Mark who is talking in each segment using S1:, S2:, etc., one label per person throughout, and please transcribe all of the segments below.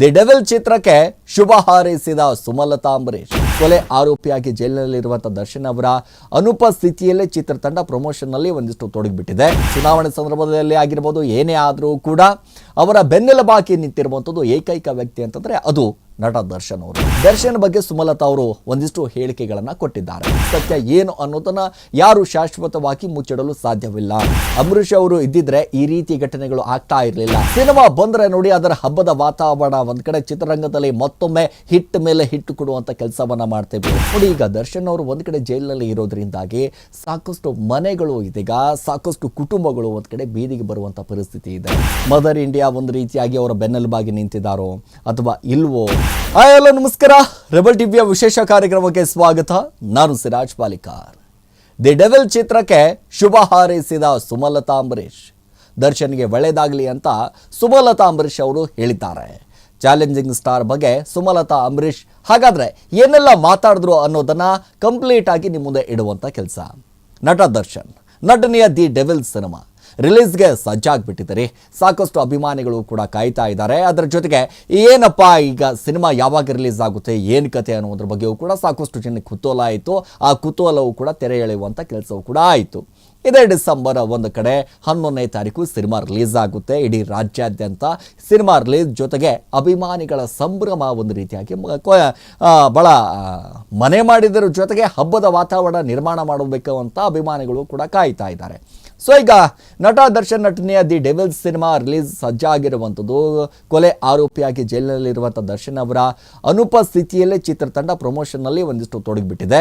S1: The devil ಚಿತ್ರಕ್ಕೆ ಶುಭ ಹಾರೈಸಿದ ಸುಮಲತಾ ಅಂಬರೀಶ್ ಕೊಲೆ ಆರೋಪಿಯಾಗಿ ಜೈಲಿನಲ್ಲಿರುವಂತಹ ದರ್ಶನ್ ಅವರ ಅನುಪಸ್ಥಿತಿಯಲ್ಲೇ ಚಿತ್ರತಂಡ ಪ್ರಮೋಷನ್ನಲ್ಲಿ ಒಂದಿಷ್ಟು ತೊಡಗಿಬಿಟ್ಟಿದೆ. ಚುನಾವಣೆ ಸಂದರ್ಭದಲ್ಲಿ ಆಗಿರ್ಬೋದು ಏನೇ ಆದರೂ ಕೂಡ ಅವರ ಬೆನ್ನೆಲುಬಾಗಿ ನಿಂತಿರುವಂಥದ್ದು ಏಕೈಕ ವ್ಯಕ್ತಿ ಅಂತಂದ್ರೆ ಅದು ನಟ ದರ್ಶನ್ ಅವರು. ದರ್ಶನ್ ಬಗ್ಗೆ ಸುಮಲತಾ ಅವರು ಒಂದಿಷ್ಟು ಹೇಳಿಕೆಗಳನ್ನ ಕೊಟ್ಟಿದ್ದಾರೆ. ಸತ್ಯ ಏನು ಅನ್ನೋದನ್ನ ಯಾರು ಶಾಶ್ವತವಾಗಿ ಮುಚ್ಚಿಡಲು ಸಾಧ್ಯವಿಲ್ಲ. ಅಂಬರೀಷ್ ಅವರು ಇದ್ದಿದ್ರೆ ಈ ರೀತಿ ಘಟನೆಗಳು ಆಗ್ತಾ ಇರಲಿಲ್ಲ. ಸಿನಿಮಾ ಬಂದ್ರೆ ನೋಡಿ ಅದರ ಹಬ್ಬದ ವಾತಾವರಣ, ಒಂದ್ ಕಡೆ ಚಿತ್ರರಂಗದಲ್ಲಿ ಮತ್ತೊಮ್ಮೆ ಹಿಟ್ ಮೇಲೆ ಹಿಟ್ಟು ಕೊಡುವಂತ ಕೆಲಸವನ್ನ ಮಾಡ್ತೇವೆ ನೋಡಿ, ಈಗ ದರ್ಶನ್ ಅವರು ಒಂದ್ ಕಡೆ ಜೈಲಿನಲ್ಲಿ ಇರೋದ್ರಿಂದಾಗಿ ಸಾಕಷ್ಟು ಮನೆಗಳು ಇದೀಗ, ಸಾಕಷ್ಟು ಕುಟುಂಬಗಳು ಒಂದ್ ಕಡೆ ಬೀದಿಗೆ ಬರುವಂತ ಪರಿಸ್ಥಿತಿ ಇದೆ. ಮದರ್ ಇಂಡಿಯಾ ಒಂದು ರೀತಿಯಾಗಿ ಅವರ ಬೆನ್ನೆಲುಬಾಗಿ ನಿಂತಿದ್ದಾರೋ ಅಥವಾ ಇಲ್ವೋ ಹಾಯ್ ಹಲೋ ನಮಸ್ಕಾರ. ರೆಬಲ್ ಟಿವಿಯ ವಿಶೇಷ ಕಾರ್ಯಕ್ರಮಕ್ಕೆ ಸ್ವಾಗತ. ನಾನು ಸಿರಾಜ್ ಪಾಲಿಕಾರ್ ದಿ ಡೆವಿಲ್ ಚಿತ್ರಕ್ಕೆ ಶುಭ ಹಾರೈಸಿದ ಸುಮಲತಾ ಅಂಬರೀಶ್ ದರ್ಶನ್ಗೆ ಒಳ್ಳೆಯದಾಗಲಿ ಅಂತ ಸುಮಲತಾ ಅಂಬರೀಶ್ ಅವರು ಹೇಳಿದ್ದಾರೆ. ಚಾಲೆಂಜಿಂಗ್ ಸ್ಟಾರ್ ಬಗ್ಗೆ ಸುಮಲತಾ ಅಂಬರೀಶ್ ಹಾಗಾದ್ರೆ ಏನೆಲ್ಲ ಮಾತಾಡಿದ್ರು ಅನ್ನೋದನ್ನ ಕಂಪ್ಲೀಟ್ ಆಗಿ ನಿಮ್ಮ ಮುಂದೆ ಇಡುವಂತ ಕೆಲಸ. ನಟ ದರ್ಶನ್, ನಟನೆಯ ದಿ ಡೆವಿಲ್ ಸಿನಿಮಾ. ರಿಲೀಸ್ಗೆ ಸಜ್ಜಾಗ್ಬಿಟ್ಟಿದ್ದಾರೆ. ಸಾಕಷ್ಟು ಅಭಿಮಾನಿಗಳು ಕೂಡ ಕಾಯ್ತಾ ಇದ್ದಾರೆ. ಅದರ ಜೊತೆಗೆ ಏನಪ್ಪ ಈಗ ಸಿನಿಮಾ ಯಾವಾಗ ರಿಲೀಸ್ ಆಗುತ್ತೆ, ಏನು ಕತೆ ಅನ್ನೋದ್ರ ಬಗ್ಗೆಯೂ ಕೂಡ ಸಾಕಷ್ಟು ಜನಕ್ಕೆ ಕುತೂಹಲ ಆಯಿತು. ಆ ಕುತೂಹಲವು ಕೂಡ ತೆರೆ ಎಳೆಯುವಂಥ ಕೆಲಸವೂ ಕೂಡ ಆಯಿತು. ಇದೇ ಡಿಸೆಂಬರ್ ಒಂದು ಕಡೆ ಹನ್ನೊಂದನೇ ತಾರೀಕು ಸಿನಿಮಾ ರಿಲೀಸ್ ಆಗುತ್ತೆ. ಇಡೀ ರಾಜ್ಯಾದ್ಯಂತ ಸಿನಿಮಾ ರಿಲೀಸ್ ಜೊತೆಗೆ ಅಭಿಮಾನಿಗಳ ಸಂಭ್ರಮ ಒಂದು ರೀತಿಯಾಗಿ ಬಹಳ ಮನೆ ಮಾಡಿದರ ಜೊತೆಗೆ ಹಬ್ಬದ ವಾತಾವರಣ ನಿರ್ಮಾಣ ಮಾಡಬೇಕು ಅಂತ ಅಭಿಮಾನಿಗಳು ಕೂಡ ಕಾಯ್ತಾ ಇದ್ದಾರೆ. ಸೊ ಈಗ ನಟ ದರ್ಶನ್ ನಟನೆಯ ದಿ ಡೆವಿಲ್ಸ್ ಸಿನಿಮಾ ರಿಲೀಸ್ ಸಜ್ಜಾಗಿರುವಂಥದ್ದು. ಕೊಲೆ ಆರೋಪಿಯಾಗಿ ಜೈಲಿನಲ್ಲಿರುವಂಥ ದರ್ಶನ್ ಅವರ ಅನುಪಸ್ಥಿತಿಯಲ್ಲೇ ಚಿತ್ರತಂಡ ಪ್ರಮೋಷನ್ನಲ್ಲಿ ಒಂದಿಷ್ಟು ತೊಡಗಿಬಿಟ್ಟಿದೆ.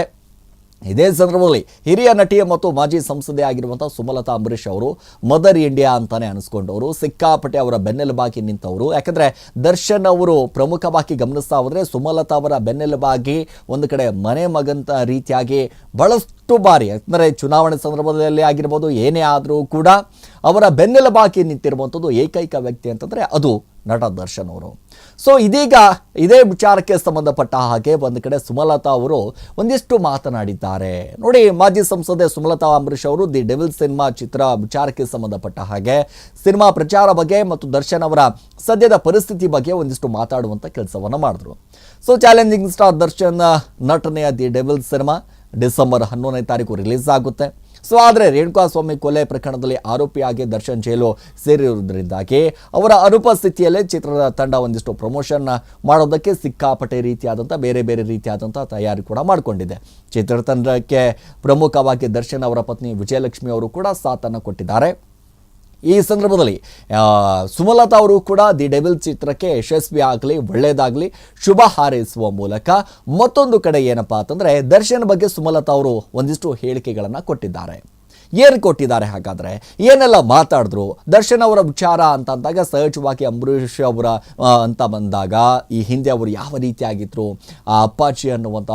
S1: ಇದೇ ಸಂದರ್ಭದಲ್ಲಿ ಹಿರಿಯ ನಟಿಯ ಮತ್ತು ಮಾಜಿ ಸಂಸದೆ ಆಗಿರುವಂಥ ಸುಮಲತಾ ಅಂಬರೀಷ್ ಅವರು, ಮದರ್ ಇಂಡಿಯಾ ಅಂತಾನೆ ಅನಿಸ್ಕೊಂಡವರು, ಸಿಕ್ಕಾಪಟ್ಟೆ ಅವರ ಬೆನ್ನೆಲುಬಾಗಿ ನಿಂತವರು. ಯಾಕಂದ್ರೆ ದರ್ಶನ್ ಅವರು ಪ್ರಮುಖವಾಗಿ ಗಮನಿಸ್ತಾ ಹೋದರೆ ಸುಮಲತಾ ಅವರ ಬೆನ್ನೆಲುಬಾಗಿ ಒಂದು ಕಡೆ ಮನೆ ಮಗಂತ ರೀತಿಯಾಗಿ ಬಹಳಷ್ಟು ಬಾರಿ ಅಂದರೆ ಚುನಾವಣೆ ಸಂದರ್ಭದಲ್ಲಿ ಆಗಿರ್ಬೋದು ಏನೇ ಆದರೂ ಕೂಡ ಅವರ ಬೆನ್ನೆಲುಬಾಗಿ ನಿಂತಿರುವಂಥದ್ದು ಏಕೈಕ ವ್ಯಕ್ತಿ ಅಂತಂದ್ರೆ ಅದು ನಟ ದರ್ಶನ್ ಅವರು. ಸೊ ಇದೀಗ ಇದೇ ವಿಚಾರಕ್ಕೆ ಸಂಬಂಧಪಟ್ಟ ಹಾಗೆ ಒಂದು ಕಡೆ ಸುಮಲತಾ ಅವರು ಒಂದಿಷ್ಟು ಮಾತನಾಡಿದ್ದಾರೆ. ನೋಡಿ, ಮಾಜಿ ಸಂಸದೆ ಸುಮಲತಾ ಅಂಬರೀಷ್ ಅವರು ದಿ ಡೆವಿಲ್ ಸಿನಿಮಾ ಚಿತ್ರ ವಿಚಾರಕ್ಕೆ ಸಂಬಂಧಪಟ್ಟ ಹಾಗೆ ಸಿನಿಮಾ ಪ್ರಚಾರ ಬಗ್ಗೆ ಮತ್ತು ದರ್ಶನ್ ಅವರ ಸದ್ಯದ ಪರಿಸ್ಥಿತಿ ಬಗ್ಗೆ ಒಂದಿಷ್ಟು ಮಾತಾಡುವಂಥ ಕೆಲಸವನ್ನು ಮಾಡಿದ್ರು. ಸೊ ಚಾಲೆಂಜಿಂಗ್ ಸ್ಟಾರ್ ದರ್ಶನ್ ನಟನೆಯ ದಿ ಡೆವಿಲ್ ಸಿನಿಮಾ ಡಿಸೆಂಬರ್ ಹನ್ನೊಂದನೇ ತಾರೀಕು ರಿಲೀಸ್ ಆಗುತ್ತೆ. ಸೊ ಆದರೆ ರೇಣುಕಾಸ್ವಾಮಿ ಕೊಲೆ ಪ್ರಕರಣದಲ್ಲಿ ಆರೋಪಿಯಾಗಿ ದರ್ಶನ್ ಜೈಲು ಸೇರಿರುವುದರಿಂದಾಗಿ ಅವರ ಅನುಪಸ್ಥಿತಿಯಲ್ಲೇ ಚಿತ್ರದ ತಂಡ ಒಂದಿಷ್ಟು ಪ್ರಮೋಷನ್ ಮಾಡೋದಕ್ಕೆ ಸಿಕ್ಕಾಪಟ್ಟೆ ರೀತಿಯಾದಂಥ ಬೇರೆ ಬೇರೆ ರೀತಿಯಾದಂಥ ತಯಾರಿ ಕೂಡ ಮಾಡಿಕೊಂಡಿದೆ. ಚಿತ್ರತಂಡಕ್ಕೆ ಪ್ರಮುಖವಾಗಿ ದರ್ಶನ್ ಅವರ ಪತ್ನಿ ವಿಜಯಲಕ್ಷ್ಮಿ ಅವರು ಕೂಡ ಸಾಥನ್ನು ಕೊಟ್ಟಿದ್ದಾರೆ. ಈ ಸಂದರ್ಭದಲ್ಲಿ ಸುಮಲತಾ ಅವರು ಕೂಡ ದಿ ಡೆವಿಲ್ ಚಿತ್ರಕ್ಕೆ ಯಶಸ್ವಿ ಆಗಲಿ ಒಳ್ಳೆಯದಾಗಲಿ ಶುಭ ಹಾರೈಸುವ ಮೂಲಕ ಮತ್ತೊಂದು ಕಡೆ ಏನಪ್ಪಾ ಅಂತಂದರೆ, ದರ್ಶನ್ ಬಗ್ಗೆ ಸುಮಲತಾ ಅವರು ಒಂದಿಷ್ಟು ಹೇಳಿಕೆಗಳನ್ನು ಕೊಟ್ಟಿದ್ದಾರೆ. ಏನು ಕೊಟ್ಟಿದ್ದಾರೆ ಹಾಗಾದರೆ? ಏನೆಲ್ಲ ಮಾತಾಡಿದ್ರು? ದರ್ಶನ್ ಅವರ ವಿಚಾರ ಅಂತ ಅಂದಾಗ, ಸಹಜವಾಗಿ ಅಂಬರೀಷ್ ಅವರ ಅಂತ ಬಂದಾಗ, ಈ ಹಿಂದೆ ಅವರು ಯಾವ ರೀತಿಯಾಗಿದ್ದರು ಆ ಅಪ್ಪಾಚಿ ಅನ್ನುವಂಥ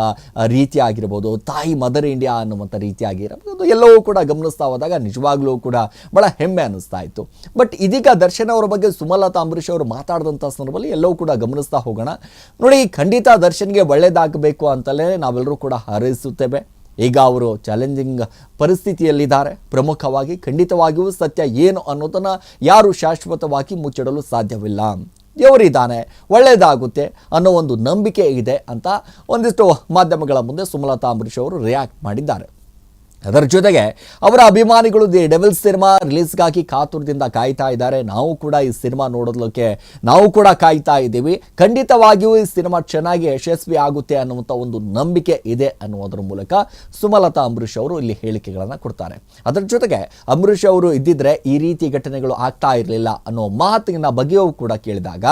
S1: ರೀತಿ ಆಗಿರ್ಬೋದು, ತಾಯಿ ಮದರ್ ಇಂಡಿಯಾ ಅನ್ನುವಂಥ ರೀತಿ ಆಗಿರ್ಬೋದು ಎಲ್ಲವೂ ಕೂಡ ಗಮನಿಸ್ತಾ ಹೋದಾಗ ನಿಜವಾಗ್ಲೂ ಕೂಡ ಬಹಳ ಹೆಮ್ಮೆ ಅನ್ನಿಸ್ತಾ ಇತ್ತು. ಬಟ್ ಇದೀಗ ದರ್ಶನ್ ಅವರ ಬಗ್ಗೆ ಸುಮಲತಾ, ಅಂಬರೀಷ್ ಅವರು ಮಾತಾಡಿದಂಥ ಸಂದರ್ಭದಲ್ಲಿ ಎಲ್ಲವೂ ಕೂಡ ಗಮನಿಸ್ತಾ ಹೋಗೋಣ. ನೋಡಿ, ಖಂಡಿತ ದರ್ಶನ್ಗೆ ಒಳ್ಳೇದಾಗಬೇಕು ಅಂತಲೇ ನಾವೆಲ್ಲರೂ ಕೂಡ ಹಾರೈಸುತ್ತೇವೆ. ಈಗ ಅವರು ಚಾಲೆಂಜಿಂಗ್ ಪರಿಸ್ಥಿತಿಯಲ್ಲಿದ್ದಾರೆ. ಪ್ರಮುಖವಾಗಿ, ಖಂಡಿತವಾಗಿಯೂ ಸತ್ಯ ಏನು ಅನ್ನೋದನ್ನು ಯಾರು ಶಾಶ್ವತವಾಗಿ ಮುಚ್ಚಿಡಲು ಸಾಧ್ಯವಿಲ್ಲ. ದೇವರಿದ್ದಾನೆ, ಒಳ್ಳೆಯದಾಗುತ್ತೆ ಅನ್ನೋ ಒಂದು ನಂಬಿಕೆ ಇದೆ ಅಂತ ಒಂದಿಷ್ಟು ಮಾಧ್ಯಮಗಳ ಮುಂದೆ ಸುಮಲತಾ ಅಂಬರೀಷ್ ಅವರು ರಿಯಾಕ್ಟ್ ಮಾಡಿದ್ದಾರೆ. ಅದರ ಜೊತೆಗೆ ಅವರ ಅಭಿಮಾನಿಗಳು ದಿ ಡೆವಿಲ್ ಸಿನಿಮಾ ರಿಲೀಸ್ಗಾಗಿ ಕಾತುರದಿಂದ ಕಾಯ್ತಾ ಇದ್ದಾರೆ. ನಾವು ಕೂಡ ಈ ಸಿನಿಮಾ ನೋಡೋದಕ್ಕೆ ನಾವು ಕೂಡ ಕಾಯ್ತಾ ಇದ್ದೀವಿ. ಖಂಡಿತವಾಗಿಯೂ ಈ ಸಿನಿಮಾ ಚೆನ್ನಾಗಿ ಯಶಸ್ವಿ ಆಗುತ್ತೆ ಅನ್ನುವಂಥ ಒಂದು ನಂಬಿಕೆ ಇದೆ ಅನ್ನುವುದರ ಮೂಲಕ ಸುಮಲತಾ ಅಂಬರೀಷ್ ಅವರು ಇಲ್ಲಿ ಹೇಳಿಕೆಗಳನ್ನು ಕೊಡ್ತಾರೆ. ಅದರ ಜೊತೆಗೆ ಅಂಬರೀಷ್ ಅವರು ಇದ್ದಿದ್ರೆ ಈ ರೀತಿ ಘಟನೆಗಳು ಆಗ್ತಾ ಇರಲಿಲ್ಲ ಅನ್ನೋ ಮಾತಿನ ಬಗ್ಗೆಯೂ ಕೂಡ ಕೇಳಿದಾಗ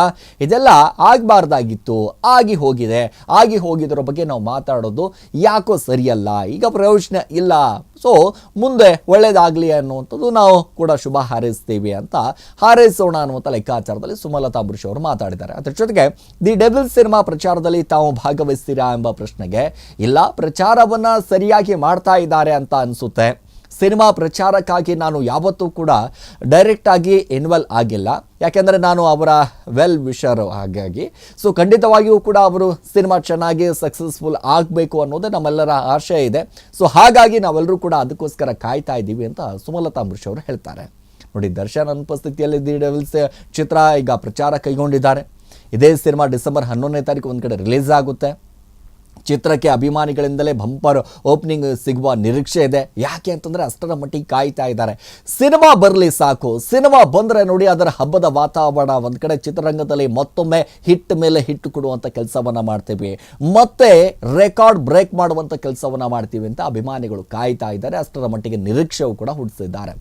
S1: ಇದೆಲ್ಲ ಆಗಬಾರ್ದಾಗಿತ್ತು, ಆಗಿ ಹೋಗಿದೆ, ಆಗಿ ಹೋಗಿದ್ರ ಬಗ್ಗೆ ನಾವು ಮಾತಾಡೋದು ಯಾಕೋ ಸರಿಯಲ್ಲ, ಈಗ ಪ್ರಯೋಜನ ಇಲ್ಲ ಸೊ ಮುಂದೆ ಒಳ್ಳೇದಾಗಲಿ ಅನ್ನುವಂಥದ್ದು ನಾವು ಕೂಡ ಶುಭ ಹಾರೈಸ್ತೀವಿ ಅಂತ ಹಾರೈಸೋಣ ಅನ್ನುವಂಥ ಲೆಕ್ಕಾಚಾರದಲ್ಲಿ ಸುಮಲತಾ ಬುರುಷ್ ಅವರು ಮಾತಾಡಿದ್ದಾರೆ. ಅದರ ಜೊತೆಗೆ, ದಿ ಡೆಬಲ್ ಸಿನಿಮಾ ಪ್ರಚಾರದಲ್ಲಿ ತಾವು ಭಾಗವಹಿಸ್ತೀರಾ ಎಂಬ ಪ್ರಶ್ನೆಗೆ, ಇಲ್ಲ, ಪ್ರಚಾರವನ್ನು ಸರಿಯಾಗಿ ಮಾಡ್ತಾ ಇದ್ದಾರೆ ಅಂತ ಅನಿಸುತ್ತೆ. ಸಿನಿಮಾ ಪ್ರಚಾರಕ್ಕಾಗಿ ನಾನು ಯಾವತ್ತೂ ಕೂಡ ಡೈರೆಕ್ಟಾಗಿ ಇನ್ವಾಲ್ವ್ ಆಗಿಲ್ಲ. ಯಾಕೆಂದರೆ ನಾನು ಅವರ ವೆಲ್ ವಿಷರ್ ಹಾಗಾಗಿ. ಸೊ ಖಂಡಿತವಾಗಿಯೂ ಕೂಡ ಅವರು ಸಿನಿಮಾ ಚೆನ್ನಾಗಿ ಸಕ್ಸಸ್ಫುಲ್ ಆಗಬೇಕು ಅನ್ನೋದೇ ನಮ್ಮೆಲ್ಲರ ಆಶಯ ಇದೆ. ಸೊ ಹಾಗಾಗಿ ನಾವೆಲ್ಲರೂ ಕೂಡ ಅದಕ್ಕೋಸ್ಕರ ಕಾಯ್ತಾ ಇದ್ದೀವಿ ಅಂತ ಸುಮಲತಾ ಅಂಬರೀಶ್ ಅವರು ಹೇಳ್ತಾರೆ. ನೋಡಿ, ದರ್ಶನ್ ಅನುಪಸ್ಥಿತಿಯಲ್ಲಿ ದಿ ಡೆವಿಲ್ಸ್ ಚಿತ್ರ ಈಗ ಪ್ರಚಾರ ಕೈಗೊಂಡಿದ್ದಾರೆ. ಇದೇ ಸಿನಿಮಾ ಡಿಸೆಂಬರ್ ಹನ್ನೊಂದನೇ ತಾರೀಕು ಒಂದು ಕಡೆ ರಿಲೀಸ್ ಆಗುತ್ತೆ. ಚಿತ್ರಕ್ಕೆ ಅಭಿಮಾನಿಗಳಿಂದಲೇ ಬಂಪರ್ ಓಪನಿಂಗ್ ಸಿಗುವ ನಿರೀಕ್ಷೆ ಇದೆ. ಯಾಕೆ ಅಂತಂದರೆ ಅಷ್ಟರ ಮಟ್ಟಿಗೆ ಕಾಯ್ತಾ ಇದ್ದಾರೆ. ಸಿನಿಮಾ ಬರಲಿ ಸಾಕು. ಸಿನಿಮಾ ಬಂದರೆ ನೋಡಿ ಅದರ ಹಬ್ಬದ ವಾತಾವರಣ. ಒಂದು ಕಡೆ ಚಿತ್ರರಂಗದಲ್ಲಿ ಮತ್ತೊಮ್ಮೆ ಹಿಟ್ ಮೇಲೆ ಹಿಟ್ ಕೊಡುವಂಥ ಕೆಲಸವನ್ನು ಮಾಡ್ತೀವಿ. ಮತ್ತೆ ರೆಕಾರ್ಡ್ ಬ್ರೇಕ್ ಮಾಡುವಂಥ ಕೆಲಸವನ್ನು ಮಾಡ್ತೀವಿ ಅಂತ ಅಭಿಮಾನಿಗಳು ಕಾಯ್ತಾ ಇದ್ದಾರೆ. ಅಷ್ಟರ ಮಟ್ಟಿಗೆ ನಿರೀಕ್ಷೆಯೂ ಕೂಡ ಹುಟ್ಟಿಸಿದ್ದಾರೆ.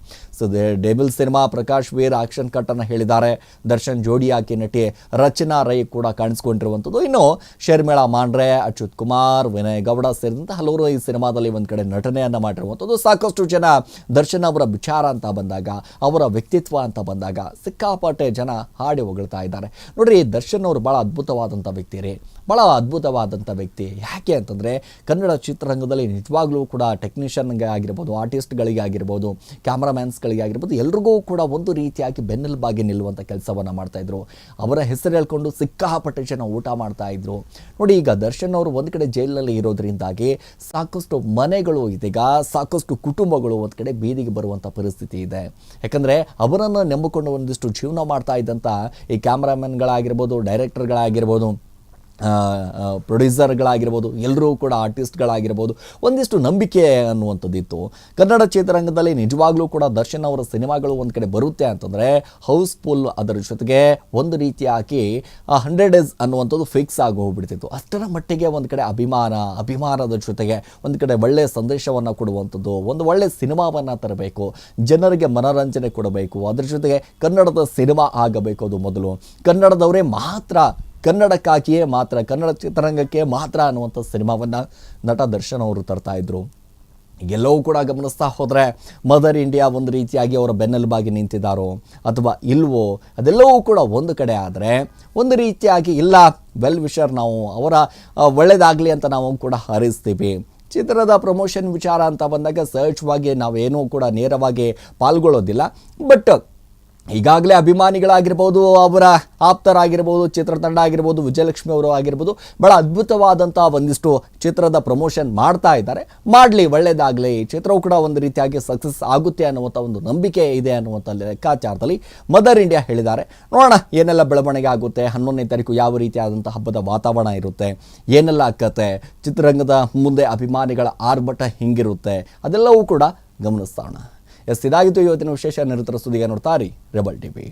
S1: Devil cinema Prakash Veer action cut ಅನ್ನು ಹೇಳಿದ್ದಾರೆ. ದರ್ಶನ್ ಜೋಡಿ ಹಾಕಿ ನಟಿ ರಚನಾ ರೈ ಕೂಡ ಕಾಣಿಸ್ಕೊಂಡಿರುವಂಥದ್ದು. ಇನ್ನು ಶರ್ಮಿಳಾ ಮಾಂಡ್ರೆ, ಅಚ್ಯುತ್ ಕುಮಾರ್, ವಿನಯ್ ಗೌಡ ಸೇರಿದಂತೆ ಹಲವರು ಈ ಸಿನಿಮಾದಲ್ಲಿ ಒಂದು ಕಡೆ ನಟನೆಯನ್ನು ಮಾಡಿರುವಂಥದ್ದು. ಸಾಕಷ್ಟು ಜನ ದರ್ಶನ್ ಅವರ ವಿಚಾರ ಅಂತ ಬಂದಾಗ, ಅವರ ವ್ಯಕ್ತಿತ್ವ ಅಂತ ಬಂದಾಗ ಸಿಕ್ಕಾಪಟ್ಟೆ ಜನ ಹಾಡಿ ಹೊಗಳ್ತಾ ಇದ್ದಾರೆ. ನೋಡ್ರಿ, ದರ್ಶನ್ ಅವರು ಭಾಳ ಅದ್ಭುತವಾದಂಥ ವ್ಯಕ್ತಿ ರೀ. ಭಾಳ ಅದ್ಭುತವಾದಂಥ ವ್ಯಕ್ತಿ. ಯಾಕೆ ಅಂತಂದರೆ ಕನ್ನಡ ಚಿತ್ರರಂಗದಲ್ಲಿ ನಿಜವಾಗ್ಲೂ ಕೂಡ ಟೆಕ್ನಿಷಿಯನ್ಗೆ ಆಗಿರ್ಬೋದು, ಆರ್ಟಿಸ್ಟ್ಗಳಿಗೆ ಆಗಿರ್ಬೋದು ಕ್ಯಾಮ್ರಾಮ್ಯಾನ್ಸ್ಗಳಿಗೆ ಆಗಿರ್ಬೋದು ಎಲ್ರಿಗೂ ಕೂಡ ಒಂದು ರೀತಿಯಾಗಿ ಬೆನ್ನೆಲುಬಾಗಿ ನಿಲ್ಲುವಂಥ ಕೆಲಸವನ್ನು ಮಾಡ್ತಾಯಿದ್ರು ಅವರ ಹೆಸರು ಹೇಳ್ಕೊಂಡು ಸಿಕ್ಕಾಪಟ್ಟೆ ಜನ ಊಟ ಮಾಡ್ತಾಯಿದ್ರು ನೋಡಿ, ಈಗ ದರ್ಶನ್ ಅವರು ಒಂದು ಕಡೆ ಜೈಲಿನಲ್ಲಿ ಇರೋದ್ರಿಂದಾಗಿ ಸಾಕಷ್ಟು ಮನೆಗಳು ಇದೀಗ, ಸಾಕಷ್ಟು ಕುಟುಂಬಗಳು ಒಂದು ಕಡೆ ಬೀದಿಗೆ ಬರುವಂಥ ಪರಿಸ್ಥಿತಿ ಇದೆ. ಯಾಕಂದರೆ ಅವರನ್ನು ನಂಬಿಕೊಂಡು ಒಂದಿಷ್ಟು ಜೀವನ ಮಾಡ್ತಾ ಇದ್ದಂಥ ಈ ಕ್ಯಾಮ್ರಾಮನ್ಗಳಾಗಿರ್ಬೋದು ಡೈರೆಕ್ಟರ್ಗಳಾಗಿರ್ಬೋದು ಪ್ರೊಡ್ಯೂಸರ್ಗಳಾಗಿರ್ಬೋದು, ಎಲ್ಲರೂ ಕೂಡ ಆರ್ಟಿಸ್ಟ್ಗಳಾಗಿರ್ಬೋದು, ಒಂದಿಷ್ಟು ನಂಬಿಕೆ ಅನ್ನುವಂಥದ್ದಿತ್ತು. ಕನ್ನಡ ಚಿತ್ರರಂಗದಲ್ಲಿ ನಿಜವಾಗ್ಲೂ ಕೂಡ ದರ್ಶನ್ ಅವರ ಸಿನಿಮಾಗಳು ಒಂದು ಕಡೆ ಬರುತ್ತೆ ಅಂತಂದರೆ, ಹೌಸ್ಫುಲ್ ಅದರ ಜೊತೆಗೆ ಒಂದು ರೀತಿ ಹಾಕಿ ಹಂಡ್ರೆಡ್ ಡೇಸ್ ಅನ್ನುವಂಥದ್ದು ಫಿಕ್ಸ್ ಆಗಿ ಹೋಗ್ಬಿಡ್ತಿತ್ತು. ಅಷ್ಟರ ಮಟ್ಟಿಗೆ ಒಂದು ಕಡೆ ಅಭಿಮಾನ, ಅಭಿಮಾನದ ಜೊತೆಗೆ ಒಂದು ಕಡೆ ಒಳ್ಳೆಯ ಸಂದೇಶವನ್ನು ಕೊಡುವಂಥದ್ದು, ಒಂದು ಒಳ್ಳೆಯ ಸಿನಿಮಾವನ್ನು ತರಬೇಕು, ಜನರಿಗೆ ಮನೋರಂಜನೆ ಕೊಡಬೇಕು, ಅದರ ಜೊತೆಗೆ ಕನ್ನಡದ ಸಿನಿಮಾ ಆಗಬೇಕು ಅದು ಮೊದಲು. ಕನ್ನಡದವರೇ ಮಾತ್ರ ಕನ್ನಡಕ್ಕಾಗಿಯೇ ಮಾತ್ರ, ಕನ್ನಡ ಚಿತ್ರರಂಗಕ್ಕೆ ಮಾತ್ರ ಅನ್ನುವಂಥ ಸಿನಿಮಾವನ್ನು ನಟ ದರ್ಶನ್ ಅವರು ತರ್ತಾ ಎಲ್ಲವೂ ಕೂಡ ಗಮನಿಸ್ತಾ ಹೋದರೆ ಮದರ್ ಇಂಡಿಯಾ ಒಂದು ರೀತಿಯಾಗಿ ಅವರ ಬೆನ್ನೆಲುಬಾಗಿ ನಿಂತಿದ್ದಾರೋ ಅಥವಾ ಇಲ್ವೋ, ಅದೆಲ್ಲವೂ ಕೂಡ ಒಂದು ಕಡೆ ಆದರೆ ಒಂದು ರೀತಿಯಾಗಿ ಇಲ್ಲ, ವೆಲ್ ವಿಷರ್ ನಾವು ಅವರ ಒಳ್ಳೆಯದಾಗಲಿ ಅಂತ ನಾವು ಕೂಡ ಹರಿಸ್ತೀವಿ. ಚಿತ್ರದ ಪ್ರಮೋಷನ್ ವಿಚಾರ ಅಂತ ಬಂದಾಗ ಸಹಜವಾಗಿ ನಾವೇನೂ ಕೂಡ ನೇರವಾಗಿ ಪಾಲ್ಗೊಳ್ಳೋದಿಲ್ಲ. ಬಟ್ ಈಗಾಗಲೇ ಅಭಿಮಾನಿಗಳಾಗಿರ್ಬೋದು, ಅವರ ಆಪ್ತರಾಗಿರ್ಬೋದು, ಚಿತ್ರತಂಡ ಆಗಿರ್ಬೋದು, ವಿಜಯಲಕ್ಷ್ಮಿ ಅವರು ಆಗಿರ್ಬೋದು ಭಾಳ ಅದ್ಭುತವಾದಂಥ ಒಂದಿಷ್ಟು ಚಿತ್ರದ ಪ್ರಮೋಷನ್ ಮಾಡ್ತಾ ಇದ್ದಾರೆ. ಮಾಡಲಿ ಒಳ್ಳೇದಾಗಲಿ ಚಿತ್ರವು ಕೂಡ ಒಂದು ರೀತಿಯಾಗಿ ಸಕ್ಸಸ್ ಆಗುತ್ತೆ ಅನ್ನುವಂಥ ಒಂದು ನಂಬಿಕೆ ಇದೆ ಅನ್ನುವಂಥ ಲೆಕ್ಕಾಚಾರದಲ್ಲಿ ಮದರ್ ಇಂಡಿಯಾ ಹೇಳಿದ್ದಾರೆ. ನೋಡೋಣ, ಏನೆಲ್ಲ ಬೆಳವಣಿಗೆ ಆಗುತ್ತೆ, ಹನ್ನೊಂದನೇ ತಾರೀಕು ಯಾವ ರೀತಿಯಾದಂಥ ಹಬ್ಬದ ವಾತಾವರಣ ಇರುತ್ತೆ, ಏನೆಲ್ಲ ಆಕತ್ತೆ ಚಿತ್ರರಂಗದ ಮುಂದೆ ಅಭಿಮಾನಿಗಳ ಆರ್ಭಟ ಹಿಂಗಿರುತ್ತೆ, ಅದೆಲ್ಲವೂ ಕೂಡ ಗಮನಿಸೋಣ. ಎಸ್ ಇದಾಗಿತ್ತು. ಇವತ್ತಿನ ವಿಶೇಷ ನಿರಂತರ ಸುದ್ದಿಗೆ ನೋಡ್ತಾರಿ ರೆಬಲ್ ಟಿವಿ.